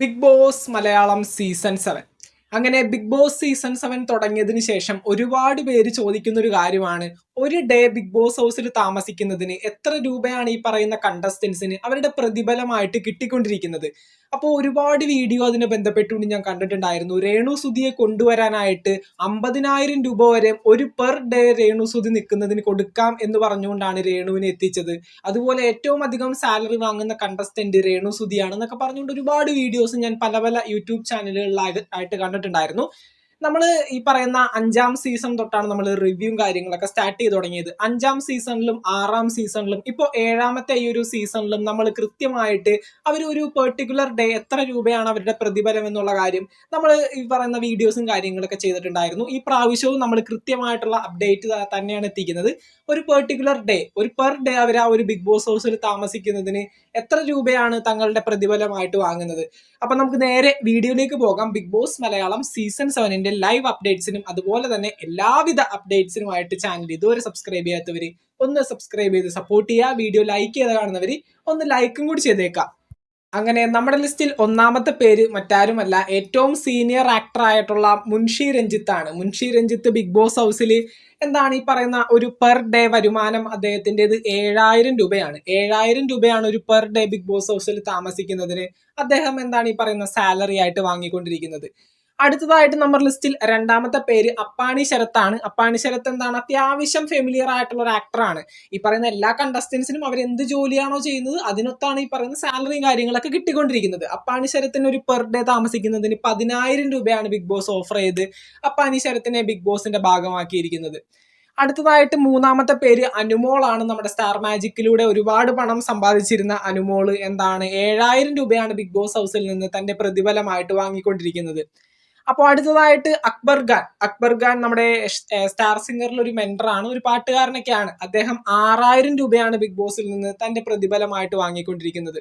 Bigg Boss Malayalam season seven അങ്ങനെ Bigg Boss season seven തുടങ്ങിയതിന് ശേഷം ഒരുപാട് പേര് ചോദിക്കുന്ന ഒരു കാര്യമാണ്. ഒരു ഡേ ബിഗ് ബോസ് ഹൗസിൽ താമസിക്കുന്നതിന് എത്ര രൂപയാണ് ഈ പറയുന്ന കണ്ടസ്റ്റൻസിന് അവരുടെ പ്രതിഫലമായിട്ട് കിട്ടിക്കൊണ്ടിരിക്കുന്നത്? അപ്പോൾ ഒരുപാട് വീഡിയോ അതിനെ ബന്ധപ്പെട്ടുകൊണ്ട് ഞാൻ കണ്ടിട്ടുണ്ടായിരുന്നു. രേണു സുധിയെ കൊണ്ടുവരാനായിട്ട് അമ്പതിനായിരം രൂപ വരെ ഒരു പെർ ഡേ രേണു സുധി നിൽക്കുന്നതിന് കൊടുക്കാം എന്ന് പറഞ്ഞുകൊണ്ടാണ് രേണുവിനെ എത്തിച്ചത്. അതുപോലെ ഏറ്റവും അധികം സാലറി വാങ്ങുന്ന കണ്ടസ്റ്റന്റ് രേണു സുധിയാണ് എന്നൊക്കെ പറഞ്ഞുകൊണ്ട് ഒരുപാട് വീഡിയോസ് ഞാൻ പല പല യൂട്യൂബ് ചാനലുകളിലായിട്ട് കണ്ടിട്ടുണ്ടായിരുന്നു. നമ്മൾ ഈ പറയുന്ന അഞ്ചാം സീസൺ തൊട്ടാണ് നമ്മൾ റിവ്യൂ കാര്യങ്ങളൊക്കെ സ്റ്റാർട്ട് ചെയ്ത് തുടങ്ങിയത്. അഞ്ചാം സീസണിലും ആറാം സീസണിലും ഇപ്പോൾ ഏഴാമത്തെ ഈ ഒരു സീസണിലും നമ്മൾ കൃത്യമായിട്ട് അവർ ഒരു പെർട്ടിക്കുലർ ഡേ എത്ര രൂപയാണ് അവരുടെ പ്രതിഫലം എന്നുള്ള കാര്യം നമ്മൾ ഈ പറയുന്ന വീഡിയോസും കാര്യങ്ങളൊക്കെ ചെയ്തിട്ടുണ്ടായിരുന്നു. ഈ പ്രാവശ്യവും നമ്മൾ കൃത്യമായിട്ടുള്ള അപ്ഡേറ്റ് തന്നെയാണ് എത്തിക്കുന്നത്. ഒരു പെർട്ടിക്കുലർ ഡേ ഒരു പെർ ഡേ അവർ ആ ഒരു ബിഗ് ബോസ് ഹൗസിൽ താമസിക്കുന്നതിന് എത്ര രൂപയാണ് തങ്ങളുടെ പ്രതിഫലമായിട്ട് വാങ്ങുന്നത്? അപ്പം നമുക്ക് നേരെ വീഡിയോയിലേക്ക് പോകാം. ബിഗ് ബോസ് മലയാളം സീസൺ സെവനിന്റെ ലൈവ് അപ്ഡേറ്റ്സിനും അതുപോലെ തന്നെ എല്ലാവിധ അപ്ഡേറ്റ്സിനുമായിട്ട് ചാനൽ ഇതുവരെ സബ്സ്ക്രൈബ് ചെയ്യാത്തവർ ഒന്ന് സബ്സ്ക്രൈബ് ചെയ്ത് സപ്പോർട്ട് ചെയ്യുക. വീഡിയോ ലൈക്ക് ചെയ്ത് കാണുന്നവർ ഒന്ന് ലൈക്കും കൂടി ചെയ്തേക്കാം. അങ്ങനെ നമ്മുടെ ലിസ്റ്റിൽ ഒന്നാമത്തെ പേര് മറ്റാരുമല്ല ഏറ്റവും സീനിയർ ആക്ടർ ആയിട്ടുള്ള മുൻഷി രഞ്ജിത്താണ് മുൻഷി രഞ്ജിത്ത് ബിഗ് ബോസ് ഹൗസിൽ എന്താണ് ഈ പറയുന്ന ഒരു പെർ ഡേ വരുമാനം അദ്ദേഹത്തിന്റെത് ഏഴായിരം രൂപയാണ്. ഏഴായിരം രൂപയാണ് ഒരു പെർ ഡേ ബിഗ് ബോസ് ഹൗസിൽ താമസിക്കുന്നതിന് അദ്ദേഹം എന്താണ് ഈ പറയുന്ന സാലറി ആയിട്ട് വാങ്ങിക്കൊണ്ടിരിക്കുന്നത്. അടുത്തതായിട്ട് നമ്മുടെ ലിസ്റ്റിൽ രണ്ടാമത്തെ പേര് അപ്പാണി ശരത്താണ്. അപ്പാണി ശരത്ത് എന്താണ്? അത്യാവശ്യം ഫെമിലിയർ ആയിട്ടുള്ള ഒരു ആക്ടറാണ് ഈ പറയുന്ന എല്ലാ കണ്ടസ്റ്റൻസിനും അവർ എന്ത് ജോലിയാണോ ചെയ്യുന്നത് അതിനൊത്താണ് ഈ പറയുന്ന സാലറിയും കാര്യങ്ങളൊക്കെ കിട്ടിക്കൊണ്ടിരിക്കുന്നത്. അപ്പാണി ശരത്തിന് ഒരു പെർ ഡേ താമസിക്കുന്നതിന് പതിനായിരം രൂപയാണ് ബിഗ് ബോസ് ഓഫർ ചെയ്ത് അപ്പാണി ശരത്തിനെ ബിഗ് ബോസിന്റെ ഭാഗമാക്കിയിരിക്കുന്നത്. അടുത്തതായിട്ട് മൂന്നാമത്തെ പേര് അനുമോളാണ്. നമ്മുടെ സ്റ്റാർ മാജിക്കിലൂടെ ഒരുപാട് പണം സമ്പാദിച്ചിരുന്ന അനുമോൾ എന്താണ്? ഏഴായിരം രൂപയാണ് ബിഗ് ബോസ് ഹൗസിൽ നിന്ന് തന്റെ പ്രതിഫലമായിട്ട് വാങ്ങിക്കൊണ്ടിരിക്കുന്നത്. അപ്പോൾ അടുത്തതായിട്ട് അക്ബർ ഖാൻ. അക്ബർ ഖാൻ നമ്മുടെ സ്റ്റാർ സിംഗറിൽ ഒരു മെന്ററാണ് ഒരു പാട്ടുകാരനൊക്കെയാണ്. അദ്ദേഹം ആറായിരം രൂപയാണ് ബിഗ് ബോസിൽ നിന്ന് തന്റെ പ്രതിഫലമായിട്ട് വാങ്ങിക്കൊണ്ടിരിക്കുന്നത്.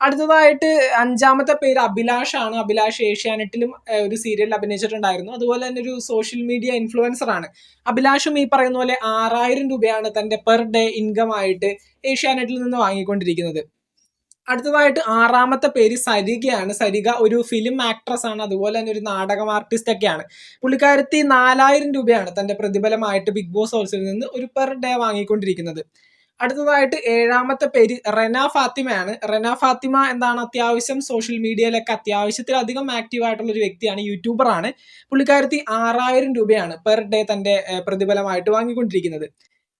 അടുത്തതായിട്ട് അഞ്ചാമത്തെ പേര് അഭിലാഷ് ആണ്. അഭിലാഷ് ഏഷ്യാനെറ്റിലും ഒരു സീരിയലിൽ അഭിനയിച്ചിട്ടുണ്ടായിരുന്നു. അതുപോലെ തന്നെ ഒരു സോഷ്യൽ മീഡിയ ഇൻഫ്ലുവൻസർ ആണ്. അഭിലാഷും ഈ പറയുന്ന പോലെ ആറായിരം രൂപയാണ് തന്റെ പെർ ഡേ ഇൻകം ആയിട്ട് ഏഷ്യാനെറ്റിൽ നിന്ന് വാങ്ങിക്കൊണ്ടിരിക്കുന്നത്. അടുത്തതായിട്ട് ആറാമത്തെ പേര് സരികയാണ്. സരിക ഒരു ഫിലിം ആക്ട്രസ് ആണ്. അതുപോലെ തന്നെ ഒരു നാടകം ആർട്ടിസ്റ്റ് ഒക്കെയാണ്. പുള്ളിക്കാരത്തി നാലായിരം രൂപയാണ് തന്റെ പ്രതിഫലമായിട്ട് ബിഗ് ബോസ് ഹൗസിൽ നിന്ന് ഒരു പെർ ഡേ വാങ്ങിക്കൊണ്ടിരിക്കുന്നത്. അടുത്തതായിട്ട് ഏഴാമത്തെ പേര് റെന ഫാത്തിമയാണ്. റെന ഫാത്തിമ എന്താണ് അത്യാവശ്യം സോഷ്യൽ മീഡിയയിലൊക്കെ അത്യാവശ്യത്തിലധികം ആക്റ്റീവ് ആയിട്ടുള്ള ഒരു വ്യക്തിയാണ്. യൂട്യൂബറാണ് പുള്ളിക്കാരത്തി ആറായിരം രൂപയാണ് പെർ ഡേ തന്റെ പ്രതിഫലമായിട്ട് വാങ്ങിക്കൊണ്ടിരിക്കുന്നത്.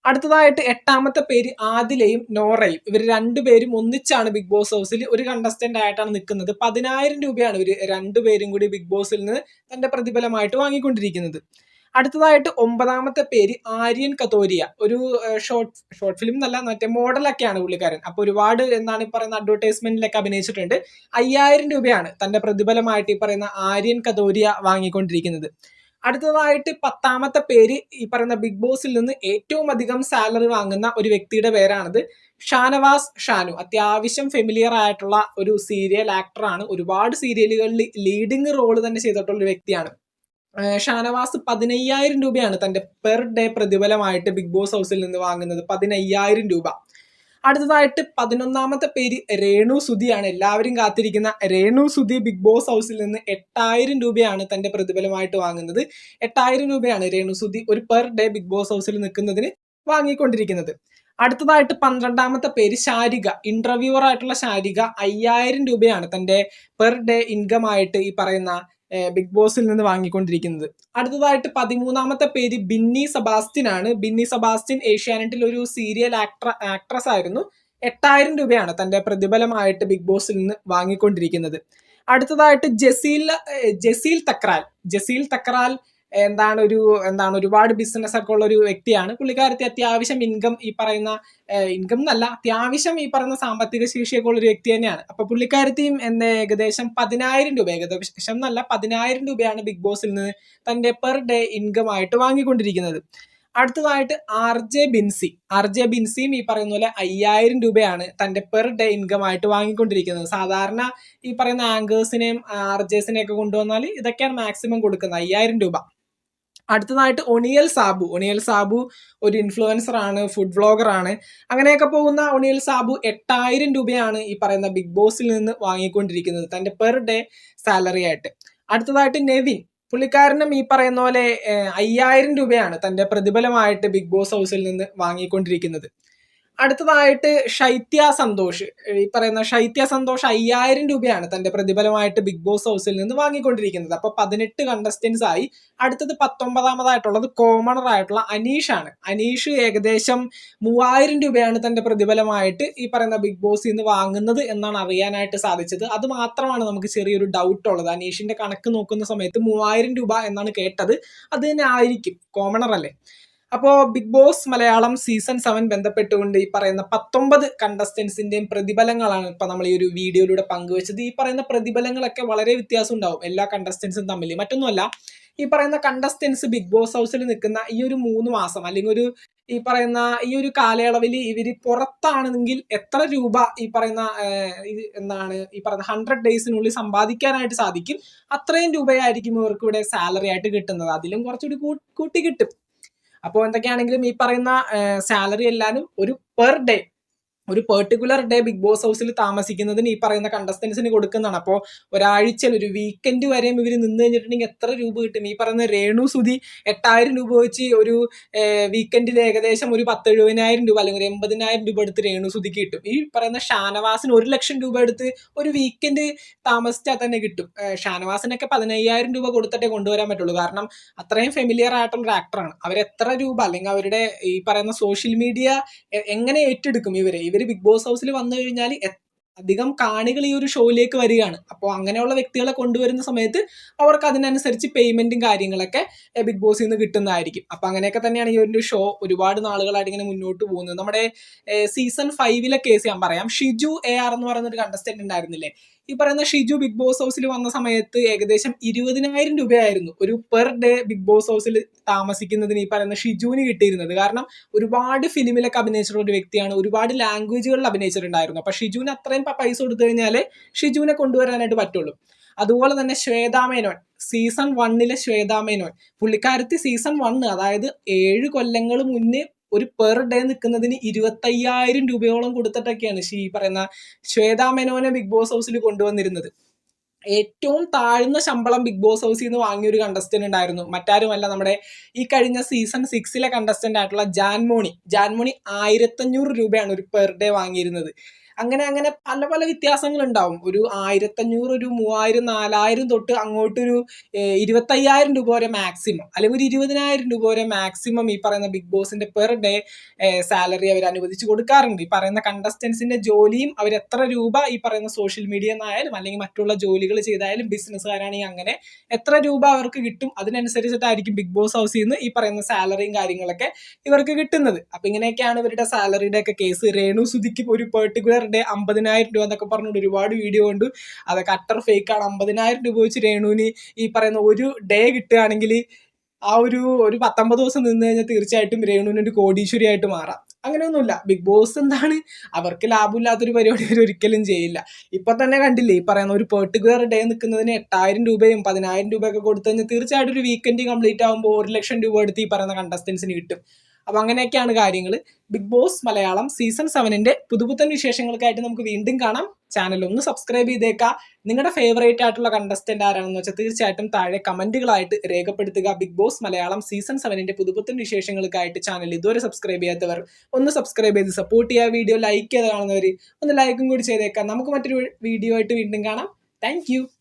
അടുത്തതായിട്ട് എട്ടാമത്തെ പേര് ആദിലയും നോറയും. ഇവർ രണ്ടുപേരും ഒന്നിച്ചാണ് ബിഗ് ബോസ് ഹൗസിൽ ഒരു കണ്ടസ്റ്റന്റ് ആയിട്ടാണ് നിൽക്കുന്നത് പതിനായിരം രൂപയാണ് ഇവർ രണ്ടുപേരും കൂടി ബിഗ് ബോസിൽ നിന്ന് തന്റെ പ്രതിഫലമായിട്ട് വാങ്ങിക്കൊണ്ടിരിക്കുന്നത്. അടുത്തതായിട്ട് ഒമ്പതാമത്തെ പേര് ആര്യൻ കത്തോരിയ ഒരു ഷോർട്ട് ഷോർട്ട് ഫിലിം എന്നല്ല മറ്റേ മോഡലൊക്കെയാണ് പുള്ളിക്കാരൻ. അപ്പോൾ ഒരുപാട് എന്താണ് ഈ പറയുന്ന അഡ്വർടൈസ്മെന്റിലൊക്കെ അഭിനയിച്ചിട്ടുണ്ട്. അയ്യായിരം രൂപയാണ് തന്റെ പ്രതിഫലമായിട്ട് ഈ പറയുന്ന ആര്യൻ കത്തോരിയ വാങ്ങിക്കൊണ്ടിരിക്കുന്നത്. അടുത്തതായിട്ട് പത്താമത്തെ പേര് ഈ പറയുന്ന ബിഗ് ബോസിൽ നിന്ന് ഏറ്റവും അധികം സാലറി വാങ്ങുന്ന ഒരു വ്യക്തിയുടെ പേരാണിത് ഷാനവാസ് ഷാനു. അത്യാവശ്യം ഫെമിലിയർ ആയിട്ടുള്ള ഒരു സീരിയൽ ആക്ടറാണ് ഒരുപാട് സീരിയലുകളിൽ ലീഡിങ് റോൾ തന്നെ ചെയ്തിട്ടുള്ള ഒരു വ്യക്തിയാണ്. ഷാനവാസ് പതിനയ്യായിരം രൂപയാണ് തന്റെ പെർ ഡേ പ്രതിഫലമായിട്ട് ബിഗ് ബോസ് ഹൗസിൽ നിന്ന് വാങ്ങുന്നത്. പതിനയ്യായിരം രൂപ. അടുത്തതായിട്ട് പതിനൊന്നാമത്തെ പേര് രേണു സുധിയാണ്. എല്ലാവരും കാത്തിരിക്കുന്ന രേണു സുധി ബിഗ് ബോസ് ഹൗസിൽ നിന്ന് എട്ടായിരം രൂപയാണ് തന്റെ പ്രതിഫലമായിട്ട് വാങ്ങുന്നത്. എട്ടായിരം രൂപയാണ് രേണു സുധി ഒരു പെർ ഡേ ബിഗ് ബോസ് ഹൗസിൽ നിൽക്കുന്നതിന് വാങ്ങിക്കൊണ്ടിരിക്കുന്നത്. അടുത്തതായിട്ട് പന്ത്രണ്ടാമത്തെ പേര് ശാരിക. ഇന്റർവ്യൂവർ ആയിട്ടുള്ള ശാരിക അയ്യായിരം രൂപയാണ് തന്റെ പെർ ഡേ ഇൻകം ആയിട്ട് ഈ പറയുന്ന ബിഗ് ബോസിൽ നിന്ന് വാങ്ങിക്കൊണ്ടിരിക്കുന്നത്. അടുത്തതായിട്ട് പതിമൂന്നാമത്തെ പേര് ബിന്നി സബാസ്റ്റിൻ ആണ്. ബിന്നി സബാസ്റ്റിൻ ഏഷ്യാനെറ്റിൽ ഒരു സീരിയൽ ആക്ട്ര ആക്ട്രസ് ആയിരുന്നു. എട്ടായിരം രൂപയാണ് തന്റെ പ്രതിഫലമായിട്ട് ബിഗ് ബോസിൽ നിന്ന് വാങ്ങിക്കൊണ്ടിരിക്കുന്നത്. അടുത്തതായിട്ട് ജസീൽ ജസീൽ തക്രാൽ. ജസീൽ തക്രാൽ എന്താണ് ഒരു എന്താണ് ഒരുപാട് ബിസിനസ് ഒക്കെ ഉള്ള ഒരു വ്യക്തിയാണ്. പുള്ളിക്കാരത്തി അത്യാവശ്യം ഇൻകം ഈ പറയുന്ന ഇൻകം എന്നല്ല അത്യാവശ്യം ഈ പറയുന്ന സാമ്പത്തിക ശേഷിയൊക്കെ ഉള്ള ഒരു വ്യക്തി തന്നെയാണ്. അപ്പൊ പുള്ളിക്കാരത്തിയും എന്ന ഏകദേശം പതിനായിരം രൂപ ഏകദേശം എന്നല്ല പതിനായിരം രൂപയാണ് ബിഗ് ബോസിൽ നിന്ന് തന്റെ പെർ ഡേ ഇൻകം ആയിട്ട് വാങ്ങിക്കൊണ്ടിരിക്കുന്നത്. അടുത്തതായിട്ട് R J Binsy. R J ബിൻസിയും ഈ പറയുന്ന പോലെ അയ്യായിരം രൂപയാണ് തന്റെ പെർ ഡേ ഇൻകം ആയിട്ട് വാങ്ങിക്കൊണ്ടിരിക്കുന്നത്. സാധാരണ ഈ പറയുന്ന ആങ്കേഴ്സിനെയും ആർ ജെസിനെയൊക്കെ കൊണ്ടുവന്നാൽ ഇതൊക്കെയാണ് മാക്സിമം കൊടുക്കുന്നത് അയ്യായിരം രൂപ. അടുത്തതായിട്ട് ഒണിയൽ സാബു. ഒണിയൽ സാബു ഒരു ഇൻഫ്ലുവൻസർ ആണ് ഫുഡ് വ്ളോഗർ ആണ്. അങ്ങനെയൊക്കെ പോകുന്ന ഒണിയൽ സാബു എട്ടായിരം രൂപയാണ് ഈ പറയുന്ന ബിഗ് ബോസിൽ നിന്ന് വാങ്ങിക്കൊണ്ടിരിക്കുന്നത് തന്റെ പെർ ഡേ സാലറി ആയിട്ട്. അടുത്തതായിട്ട് നെവിൻ. പുള്ളിക്കാരനും ഈ പറയുന്ന പോലെ അയ്യായിരം രൂപയാണ് തന്റെ പ്രതിഫലമായിട്ട് ബിഗ് ബോസ് ഹൗസിൽ നിന്ന് വാങ്ങിക്കൊണ്ടിരിക്കുന്നത്. അടുത്തതായിട്ട് ശൈത്യ സന്തോഷ്. ഈ പറയുന്ന ശൈത്യ സന്തോഷ് അയ്യായിരം രൂപയാണ് തന്റെ പ്രതിഫലമായിട്ട് ബിഗ് ബോസ് ഹൗസിൽ നിന്ന് വാങ്ങിക്കൊണ്ടിരിക്കുന്നത്. അപ്പൊ പതിനെട്ട് കണ്ടസ്റ്റൻസ് ആയി. അടുത്തത് പത്തൊമ്പതാമതായിട്ടുള്ളത് കോമണർ ആയിട്ടുള്ള അനീഷ് ആണ് അനീഷ് ഏകദേശം മൂവായിരം രൂപയാണ് തന്റെ പ്രതിഫലമായിട്ട് ഈ പറയുന്ന ബിഗ് ബോസിൽ നിന്ന് വാങ്ങുന്നത് എന്നാണ് അറിയാനായിട്ട് സാധിച്ചത്. അത് മാത്രമാണ് നമുക്ക് ചെറിയൊരു ഡൗട്ട് ഉള്ളത്. അനീഷിന്റെ കണക്ക് നോക്കുന്ന സമയത്ത് മൂവായിരം രൂപ എന്നാണ് കേട്ടത്. അത് തന്നെ ആയിരിക്കും കോമണർ അല്ലേ? അപ്പോ Bigg Boss Malayalam season seven ബന്ധപ്പെട്ടുകൊണ്ട് ഈ പറയുന്ന പത്തൊമ്പത് കണ്ടസ്റ്റൻസിന്റെയും പ്രതിഫലങ്ങളാണ് ഇപ്പൊ നമ്മൾ ഈ ഒരു വീഡിയോയിലൂടെ പങ്കുവച്ചത്. ഈ പറയുന്ന പ്രതിഫലങ്ങളൊക്കെ വളരെ വ്യത്യാസം ഉണ്ടാവും എല്ലാ കണ്ടസ്റ്റൻസും തമ്മിൽ മറ്റൊന്നുമല്ല ഈ പറയുന്ന കണ്ടസ്റ്റൻസ് ബിഗ് ബോസ് ഹൗസിൽ നിൽക്കുന്ന ഈ ഒരു മൂന്ന് മാസം അല്ലെങ്കിൽ ഒരു ഈ പറയുന്ന ഈ ഒരു കാലയളവിൽ ഇവർ പുറത്താണെങ്കിൽ എത്ര രൂപ ഈ പറയുന്ന എന്താണ് ഈ പറയുന്ന ഹൺഡ്രഡ് ഡേയ്സിനുള്ളിൽ സമ്പാദിക്കാനായിട്ട് സാധിക്കും. അത്രയും രൂപയായിരിക്കും ഇവർക്ക് ഇവിടെ സാലറി ആയിട്ട് കിട്ടുന്നത്. അതിലും കുറച്ചുകൂടി കൂട്ടി കിട്ടും. അപ്പോൾ എന്തൊക്കെയാണെങ്കിലും ഈ പറയുന്ന സാലറി എല്ലാവരും ഒരു പെർ ഡേ ഒരു പെർട്ടിക്കുലർ ഡേ ബിഗ് ബോസ് ഹൗസിൽ താമസിക്കുന്നതിന് ഈ പറയുന്ന കണ്ടസ്റ്റൻസിന് കൊടുക്കുന്നതാണ്. അപ്പോൾ ഒരാഴ്ച ഒരു വീക്കെൻഡ് വരെയും ഇവർ നിന്ന് കഴിഞ്ഞിട്ടുണ്ടെങ്കിൽ എത്ര രൂപ കിട്ടും? ഈ പറയുന്ന രേണു സുതി എട്ടായിരം രൂപ വെച്ച് ഒരു വീക്കെൻഡിൽ ഏകദേശം ഒരു പത്ത് എഴുപതിനായിരം രൂപ അല്ലെങ്കിൽ ഒരു എൺപതിനായിരം രൂപ എടുത്ത് രേണു സുതിക്ക് കിട്ടും. ഈ പറയുന്ന ഷാനവാസിന് ഒരു ലക്ഷം രൂപ എടുത്ത് ഒരു വീക്കെൻഡ് താമസിച്ചാൽ തന്നെ കിട്ടും. ഷാനവാസിനൊക്കെ പതിനയ്യായിരം രൂപ കൊടുത്തിട്ടേ കൊണ്ടുവരാൻ പറ്റുള്ളൂ. കാരണം അത്രയും ഫെമിലിയർ ആയിട്ടുള്ള ആക്ടറാണ് അവർ എത്ര രൂപ അല്ലെങ്കിൽ അവരുടെ ഈ പറയുന്ന സോഷ്യൽ മീഡിയ എങ്ങനെ ഏറ്റെടുക്കും ഇവരെ ഇവർ ബിഗ് ബോസ് ഹൗസിൽ വന്നു കഴിഞ്ഞാൽ അധികം കാണികൾ ഈ ഒരു ഷോയിലേക്ക് വരികയാണ്. അപ്പോൾ അങ്ങനെയുള്ള വ്യക്തികളെ കൊണ്ടുവരുന്ന സമയത്ത് അവർക്ക് അതിനനുസരിച്ച് പേയ്മെന്റും കാര്യങ്ങളൊക്കെ ബിഗ് ബോസിൽ നിന്ന് കിട്ടുന്നതായിരിക്കും. അപ്പൊ അങ്ങനെയൊക്കെ തന്നെയാണ് ഈ ഒരു ഷോ ഒരുപാട് നാളുകളായിട്ട് ഇങ്ങനെ മുന്നോട്ട് പോകുന്നത്. നമ്മുടെ സീസൺ ഫൈവിലെ കേസ് ഞാൻ പറയാം. ഷിജു എ ആർ എന്ന് പറയുന്ന ഒരു കണ്ടസ്റ്റന്റ് ഉണ്ടായിരുന്നില്ലേ? ഈ പറയുന്ന ഷിജു ബിഗ് ബോസ് ഹൗസിൽ വന്ന സമയത്ത് ഏകദേശം ഇരുപതിനായിരം രൂപയായിരുന്നു ഒരു പെർ ഡേ ബിഗ് ബോസ് ഹൗസിൽ താമസിക്കുന്നതിന് ഈ പറയുന്ന ഷിജുവിന് കിട്ടിയിരുന്നത്. കാരണം ഒരുപാട് ഫിലിമിലൊക്കെ അഭിനയിച്ചിട്ടുള്ള ഒരു വ്യക്തിയാണ്. ഒരുപാട് ലാംഗ്വേജുകളിൽ അഭിനയിച്ചിട്ടുണ്ടായിരുന്നു. അപ്പൊ ഷിജുവിന് അത്രയും പൈസ കൊടുത്തു കഴിഞ്ഞാൽ ഷിജുവിനെ കൊണ്ടുവരാനായിട്ട് പറ്റുള്ളൂ. അതുപോലെ തന്നെ ശ്വേതാമേനോൻ സീസൺ വണ്ണിലെ ശ്വേതാമേനോൻ പുള്ളിക്കാരത്തി സീസൺ വണ്ണ് അതായത് ഏഴ് കൊല്ലങ്ങൾ മുന്നേ ഒരു പെർ ഡേ നിൽക്കുന്നതിന് ഇരുപത്തയ്യായിരം രൂപയോളം കൊടുത്തിട്ടൊക്കെയാണ് ഈ പറയുന്ന ശ്വേതാ മേനോനെ ബിഗ് ബോസ് ഹൗസിൽ കൊണ്ടുവന്നിരുന്നത്. ഏറ്റവും താഴ്ന്ന ശമ്പളം ബിഗ് ബോസ് ഹൗസിൽ നിന്ന് വാങ്ങിയ ഒരു കണ്ടസ്റ്റന്റ് ഉണ്ടായിരുന്നു. മറ്റാരുമല്ല നമ്മുടെ ഈ കഴിഞ്ഞ സീസൺ സിക്സിലെ കണ്ടസ്റ്റന്റ് ആയിട്ടുള്ള ജാൻമോണി. ജാൻമോണി ആയിരത്തഞ്ഞൂറ് രൂപയാണ് ഒരു പെർ ഡേ വാങ്ങിയിരുന്നത്. അങ്ങനെ അങ്ങനെ പല പല വ്യത്യാസങ്ങൾ ഉണ്ടാവും ഒരു ആയിരത്തഞ്ഞൂറ് ഒരു മൂവായിരം നാലായിരം തൊട്ട് അങ്ങോട്ടൊരു ഇരുപത്തയ്യായിരം രൂപ വരെ മാക്സിമം അല്ലെങ്കിൽ ഒരു ഇരുപതിനായിരം രൂപ വരെ മാക്സിമം ഈ പറയുന്ന ബിഗ് ബോസിന്റെ പെർ ഡേ സാലറി അവർ അനുവദിച്ചു കൊടുക്കാറുണ്ട്. ഈ പറയുന്ന കണ്ടസ്റ്റൻസിന്റെ ജോലിയും അവർ എത്ര രൂപ ഈ പറയുന്ന സോഷ്യൽ മീഡിയ എന്നായാലും അല്ലെങ്കിൽ മറ്റുള്ള ജോലികൾ ചെയ്തായാലും ബിസിനസ്സുകാരാണെങ്കിൽ അങ്ങനെ എത്ര രൂപ അവർക്ക് കിട്ടും അതിനനുസരിച്ചിട്ടായിരിക്കും ബിഗ് ബോസ് ഹൗസിൽ നിന്ന് ഈ പറയുന്ന സാലറിയും കാര്യങ്ങളൊക്കെ ഇവർക്ക് കിട്ടുന്നത്. അപ്പൊ ഇങ്ങനെയൊക്കെയാണ് ഇവരുടെ സാലറിയുടെ ഒക്കെ കേസ് രേണു സുധിക്ക് ഒരു പെർട്ടിക്കുലർ ഡേ അമ്പതിനായിരം രൂപ എന്നൊക്കെ പറഞ്ഞുകൊണ്ട് ഒരുപാട് വീഡിയോ ഉണ്ട് അതൊക്കെ അട്ടർ ഫേക്ക് ആണ്. അമ്പതിനായിരം രൂപ വെച്ച് രേണുവിന് ഈ പറയുന്ന ഒരു ഡേ കിട്ടുകയാണെങ്കിൽ ആ ഒരു ഒരു പത്തൊമ്പത് ദിവസം നിന്ന് കഴിഞ്ഞാൽ തീർച്ചയായിട്ടും രേണുവിന് ഒരു കോടീശ്വരിയായിട്ട് മാറാം. അങ്ങനെയൊന്നുമില്ല. ബിഗ് ബോസ് എന്താണ്? അവർക്ക് ലാഭമില്ലാത്തൊരു പരിപാടി അവർ ഒരിക്കലും ചെയ്യില്ല. ഇപ്പൊ തന്നെ കണ്ടില്ലേ ഈ പറയുന്ന ഒരു പെർട്ടിക്കുലർ ഡേ നിൽക്കുന്നതിന് എട്ടായിരം രൂപയും പതിനായിരം രൂപയൊക്കെ കൊടുത്തു കഴിഞ്ഞാൽ തീർച്ചയായിട്ടും ഒരു വീക്കെൻഡ് കംപ്ലീറ്റ് ആകുമ്പോൾ ഒരു ലക്ഷം രൂപ എടുത്ത് ഈ പറയുന്ന കണ്ടസ്റ്റൻസിന് കിട്ടും. അപ്പൊ അങ്ങനെയൊക്കെയാണ് കാര്യങ്ങൾ ബിഗ് ബോസ് മലയാളം സീസൺ സെവനിന്റെ പുതുപുത്തൻ വിശേഷങ്ങൾക്കായിട്ട് നമുക്ക് വീണ്ടും കാണാം. ചാനൽ ഒന്ന് സബ്സ്ക്രൈബ് ചെയ്തേക്കുക നിങ്ങളുടെ ഫേവറേറ്റ് ആയിട്ടുള്ള കണ്ടസ്റ്റന്റ് ആരാണെന്ന് വെച്ചാൽ തീർച്ചയായിട്ടും താഴെ കമന്റുകളായിട്ട് രേഖപ്പെടുത്തുക. ബിഗ് ബോസ് മലയാളം സീസൺ സെവനിന്റെ പുതുപുത്തൻ വിശേഷങ്ങൾക്കായിട്ട് ചാനൽ ഇതുവരെ സബ്സ്ക്രൈബ് ചെയ്യാത്തവർ ഒന്ന് സബ്സ്ക്രൈബ് ചെയ്ത് സപ്പോർട്ട് ചെയ്യുക. വീഡിയോ ലൈക്ക് ചെയ്ത് കാണുന്നവർ ഒന്ന് ലൈക്കും കൂടി ചെയ്തേക്കാം. നമുക്ക് മറ്റൊരു വീഡിയോ ആയിട്ട് വീണ്ടും കാണാം. താങ്ക്